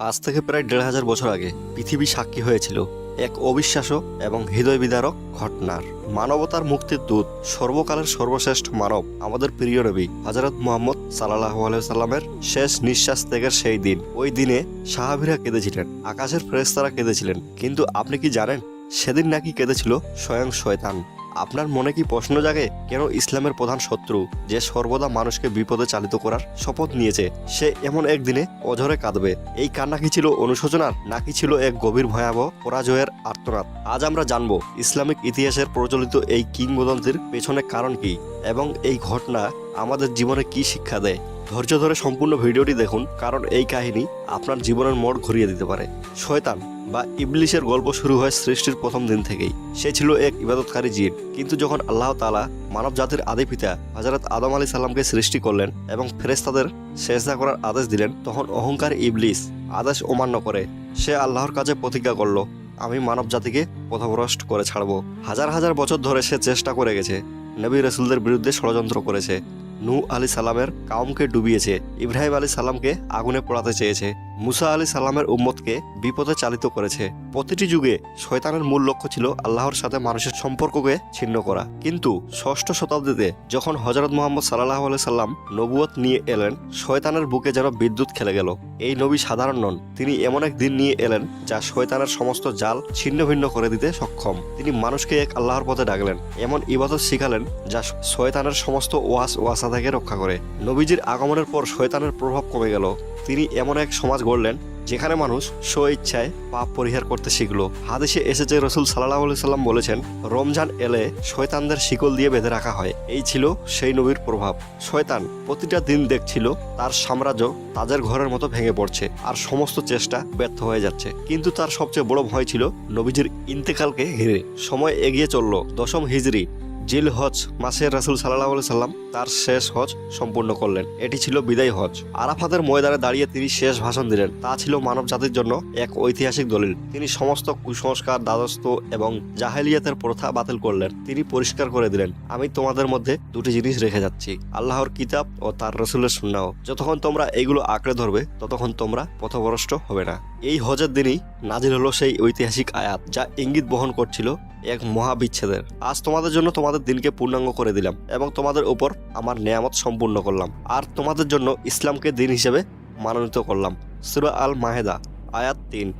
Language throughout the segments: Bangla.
আজ থেকে প্রায় দেড় হাজার বছর আগে পৃথিবী সাক্ষী হয়েছিল এক অবিশ্বাস্য এবং হৃদয় বিদারক ঘটনার। মানবতার মুক্তির দূত, সর্বকালের সর্বশ্রেষ্ঠ মানব আমাদের প্রিয় নবী হজরত মোহাম্মদ সাল্লাহ সাল্লামের শেষ নিঃশ্বাস ত্যাগের সেই দিন। ওই দিনে সাহাবিরা কেঁদেছিলেন, আকাশের ফেরেস্তারা কেঁদেছিলেন। কিন্তু আপনি কি জানেন, সেদিন নাকি কেঁদেছিল স্বয়ং শয়তান? আপনার মনে কি প্রশ্ন জাগে কেন ইসলামের প্রধান শত্রু যে সর্বদা মানুষকে বিপদে চালিত করার শপথ নিয়েছে, সে এমন একদিনে অঝরে কাঁদবে। এই কান্না কি ছিল অনুশোচনার, নাকি ছিল এক গভীর ভয়াবহ পরাজয়ের আর্তনাদ? আজ আমরা জানব ইসলামিক ইতিহাসের প্রচলিত এই কিংবদন্তির পেছনে কারণ কি, এবং এই ঘটনা আমাদের জীবনে কি শিক্ষা দেয়। ধৈর্য ধরে সম্পূর্ণ ভিডিওটি দেখুন, কারণ এই কাহিনী আপনার জীবনের মোড় ঘুরিয়ে দিতে পারে। শয়তান বা ইবলিশের গল্প শুরু হয় সৃষ্টির প্রথম দিন থেকেই। সে ছিল এক ইবাদতকারী জিন, কিন্তু যখন আল্লাহ তালা মানব জাতির আদি পিতা হজরত আদম আলী সাল্লামকে সৃষ্টি করলেন এবং ফেরেস্তাদের শেষদা করার আদেশ দিলেন, তখন অহংকার ইবলিস আদেশ অমান্য করে। সে আল্লাহর কাছে প্রতিজ্ঞা করল, আমি মানব জাতিকে পথভ্রষ্ট করে ছাড়বো। হাজার হাজার বছর ধরে সে চেষ্টা করে গেছে। নবী রসুলদের বিরুদ্ধে ষড়যন্ত্র করেছে। নূ আলী সালামের কাউমকে ডুবিয়েছে। ইব্রাহিম আলী সালামকে আগুনে পোড়াতে চেয়েছে। মুসা আলী সালামের উম্মতকে বিপদে চালিত করেছে। প্রতিটি যুগে শয়তানের মূল লক্ষ্য ছিল আল্লাহর সাথে মানুষের সম্পর্ককে ছিন্ন করা। কিন্তু ষষ্ঠ শতাব্দীতে যখন হজরত মোহাম্মদ সাল্লাহ আলি সাল্লাম নবুয়ত নিয়ে এলেন, শয়তানের বুকে যেন বিদ্যুৎ খেলে গেল। এই নবী সাধারণ নন, তিনি এমন এক দিন নিয়ে এলেন যা শয়তানের সমস্ত জাল ছিন্ন ভিন্ন করে দিতে সক্ষম। তিনি মানুষকে এক আল্লাহর পথে ডাকলেন, এমন ইবাদত শিখালেন যা শয়তানের সমস্ত ওয়াস ওয়াসা থেকে রক্ষা করে। নবীজির আগমনের পর শয়তানের প্রভাব কমে গেল। তিনি এমন এক সমাজ গড়লেন, যেখানে মানুষ স্ব ইচ্ছায় পাপ পরিহার করতে শিখলো। হাদিসে এসেছে, রসুল সাল্লাহ সাল্লাম বলেছেন, রমজান এলে শয়তানদের শিকল দিয়ে বেঁধে রাখা হয়। এই ছিল সেই নবীর প্রভাব। শয়তান প্রতিটা দিন দেখছিল, তার সাম্রাজ্য তাদের ঘরের মতো ভেঙে পড়ছে আর সমস্ত চেষ্টা ব্যর্থ হয়ে যাচ্ছে। কিন্তু তার সবচেয়ে বড় ভয় ছিল নবীজির ইন্তেকালকে ঘিরে। সময় এগিয়ে চলল। দশম হিজরি। জিল হজ মাসের রাসুল সাল্লাহ সাল্লাম তার শেষ হজ সম্পূর্ণ করলেন। এটি ছিল বিদায় হজ। আরাফাতের ময়দানে দাঁড়িয়ে তিনি শেষ ভাষণ দিলেন। তা ছিল মানব জাতির জন্য এক ঐতিহাসিক দলিল। তিনি সমস্ত কুসংস্কার, দ্বাদস্ত এবং জাহেলিয়াতের প্রথা বাতিল করলেন। তিনি পরিষ্কার করে দিলেন, আমি তোমাদের মধ্যে দুটি জিনিস রেখে যাচ্ছি, আল্লাহর কিতাব ও তার রসুলের সুন্নাও যতক্ষণ তোমরা এইগুলো আঁকড়ে ধরবে, ততক্ষণ তোমরা পথভ্রষ্ট হবে না। এই হজের দিনই নাজির হলো সেই ঐতিহাসিক আয়াত, যা ইঙ্গিত বহন করছিল এক মহাবিচ্ছেদের। আজ তোমাদের জন্য তোমাদের দিনকে পূর্ণাঙ্গ করে দিলাম এবং তোমাদের উপর আমার নেয়ামত সম্পূর্ণ করলাম। আর তোমাদের জন্য ইসলামকে দিন হিসেবে মানোনীত করলাম। সুরা আল মাহেদা আয়াত তিন।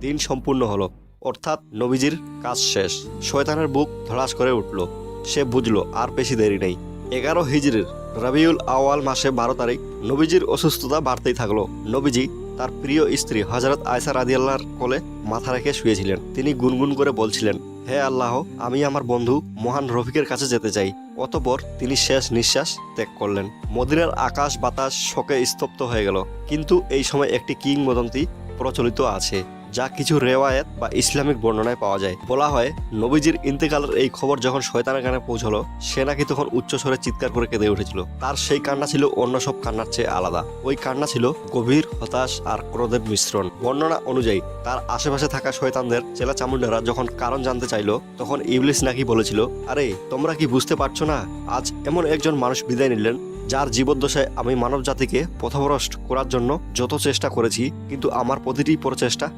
দিন সম্পূর্ণ হলো, অর্থাৎ নবীজির কাজ শেষ। শয়তানের বুক ধড়াস করে উঠল। সে বুঝলো, আর বেশি দেরি নেই। এগারো হিজরির রবিউল আওয়াল মাসে বারো তারিখ নবীজির অসুস্থতা বাড়তেই থাকল। নবীজি তার প্রিয় স্ত্রী হজরত আয়সা রাদিয়াল্লাহর কোলে মাথা রেখে শুয়েছিলেন। তিনি গুনগুন করে বলছিলেন, হে আল্লাহ, আমি আমার বন্ধু মহান রফিকের কাছে যেতে চাই। অতপর তিনি শেষ নিঃশ্বাস ত্যাগ করলেন। মদিনার আকাশ বাতাস শোকে স্তব্ধ হয়ে গেল। কিন্তু এই সময় একটি কিংবদন্তি প্রচলিত আছে। যা কিছু রেওয়ায়েত বা ইসলামিক বর্ণনায় পাওয়া যায়। বলা হয়, নবীজির ইন্তেকালের এই খবর যখন শয়তানের কানে পৌঁছলো, সে নাকি তখন উচ্চস্বরে চিৎকার করে কেঁদে উঠেছিল। তার সেই কান্না ছিল অন্য সব কান্নার চেয়ে আলাদা। ওই কান্না ছিল গভীর হতাশ আর ক্রোধের মিশ্রণ। বর্ণনা অনুযায়ী, তার আশেপাশে থাকা শয়তানদের চেলা চামুন্ডারা যখন কারণ জানতে চাইলো, তখন ইবলিস নাকি বলেছিল, আরে, তোমরা কি বুঝতে পারছ না? আজ এমন একজন মানুষ বিদায় নিলেন, যার জীবদ্দশায় আমি মানব জাতিকে পথভ্রষ্ট করার জন্য যত চেষ্টা করেছি, কিন্তু আমার প্রতিটি প্রচেষ্টা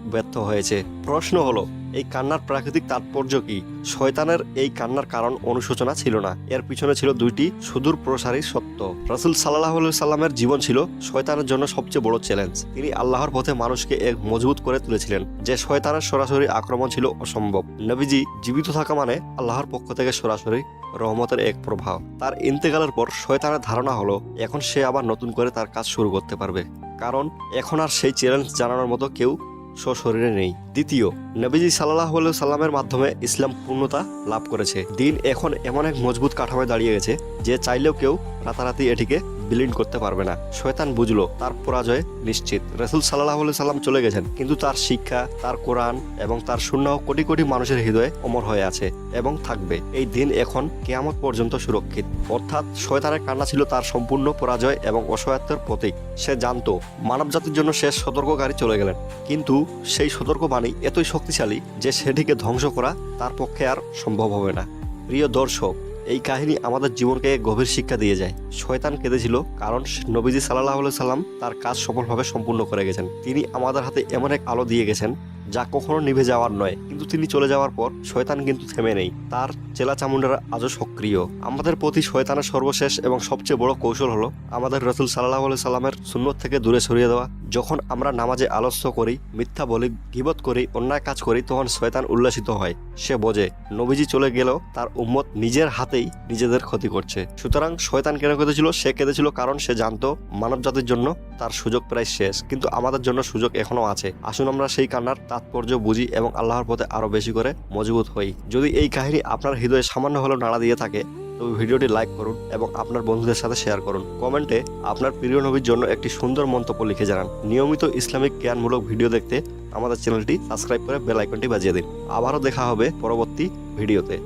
হয়েছে। প্রশ্ন হলো, এই কান্নার প্রাকৃতিক তাৎপর্য কি? শয়তানের এই কান্নার কারণ অনুশোচনা ছিল না। এর পিছনে ছিল দুইটি সুদূর প্রসারী সত্য। রাসুল সাল্লাহ সাল্লামের জীবন ছিল শয়তানের জন্য সবচেয়ে বড় চ্যালেঞ্জ তিনি আল্লাহর পথে মানুষকে এক মজবুত করে তুলেছিলেন, যে শয়তানের সরাসরি আক্রমণ ছিল অসম্ভব। নবীজি জীবিত থাকা মানে আল্লাহর পক্ষ থেকে সরাসরি রহমতের এক প্রভাব। তার ইন্তেকালের পর শয়তানের ধারণা হলো, এখন সে আবার নতুন করে তার কাজ শুরু করতে পারবে। কারণ এখন আর সেই চ্যালেঞ্জ জানানোর মতো কেউ স্বশরীরে নেই। দ্বিতীয়, নবীজি সাল্লাহ সাল্লামের মাধ্যমে ইসলাম পূর্ণতা লাভ করেছে। দিন এখন এমন এক মজবুত কাঠামোয় দাঁড়িয়ে গেছে যে চাইলেও কেউ রাতারাতি এটিকে বিলীন করতে পারবে না। শয়তান বুঝলো, তার পরাজয় নিশ্চিত। রসুল সাল্লাহ সাল্লাম চলে গেছেন, কিন্তু তার শিক্ষা, তার কোরআন এবং তার শূন্য কোটি কোটি মানুষের হৃদয়ে অমর হয়ে আছে এবং থাকবে। এই দিন এখন কেয়ামত পর্যন্ত সুরক্ষিত। অর্থাৎ শয়তানের কান্না ছিল তার সম্পূর্ণ পরাজয় এবং অসহায়ত্বের প্রতীক। সে জানতো মানব জাতির জন্য শেষ সতর্ককারী চলে গেলেন। কিন্তু সেই সতর্কবাণী এতই শক্তিশালী যে সেটিকে ধ্বংস করা তার পক্ষে আর সম্ভব হবে না। প্রিয় দর্শক এই কাহিনী আমাদের জীবনকে গভীর শিক্ষা দিয়ে যায়। শয়তান কেঁদেছিল কারণ নবীজি সাল্লাহ সাল্লাম তার কাজ সফলভাবে সম্পূর্ণ করে গেছেন। তিনি আমাদের হাতে এমন এক আলো দিয়ে গেছেন যা কখনো নিভে যাওয়ার নয়। কিন্তু তিনি চলে যাওয়ার পর শয়তান কিন্তু থেমে নেই। তার চেলা চামুন্ডারা আজও সক্রিয়। আমাদের প্রতি শয়তানের সর্বশেষ এবং সবচেয়ে বড় কৌশল হলো আমাদের রসুল সাল্লাহ সাল্লামের সুন্নত থেকে দূরে সরিয়ে দেওয়া। যখন আমরা নামাজে আলস্য করি, মিথ্যা বলি, গিবত করি, অন্যায় কাজ করি, তখন শয়তান উল্লাসিত হয়। সে বোঝে, নবীজি চলে গেলেও তার উম্মত নিজের হাতেই নিজেদের ক্ষতি করছে। সুতরাং শয়তান কেন কেঁদেছিল? সে কেঁদেছিল কারণ সে জানতো মানব জাতির জন্য তার সুযোগ প্রায় শেষ। কিন্তু আমাদের জন্য সুযোগ এখনও আছে। আসুন আমরা সেই কান্নার তাৎপর্য বুঝি এবং আল্লাহর পথে আরও বেশি করে মজবুত হই। যদি এই কাহিনী আপনার হৃদয়ে সামান্য হলেও নাড়া দিয়ে থাকে, তবে ভিডিওটি লাইক করুন এবং আপনার বন্ধুদের সাথে শেয়ার করুন। কমেন্টে আপনার প্রিয় নবীর জন্য একটি সুন্দর মন্তব্য লিখে জানান। নিয়মিত ইসলামিক জ্ঞানমূলক ভিডিও দেখতে আমাদের চ্যানেলটি সাবস্ক্রাইব করে বেল আইকনটি বাজিয়ে দিন। আবারও দেখা হবে পরবর্তী ভিডিওতে।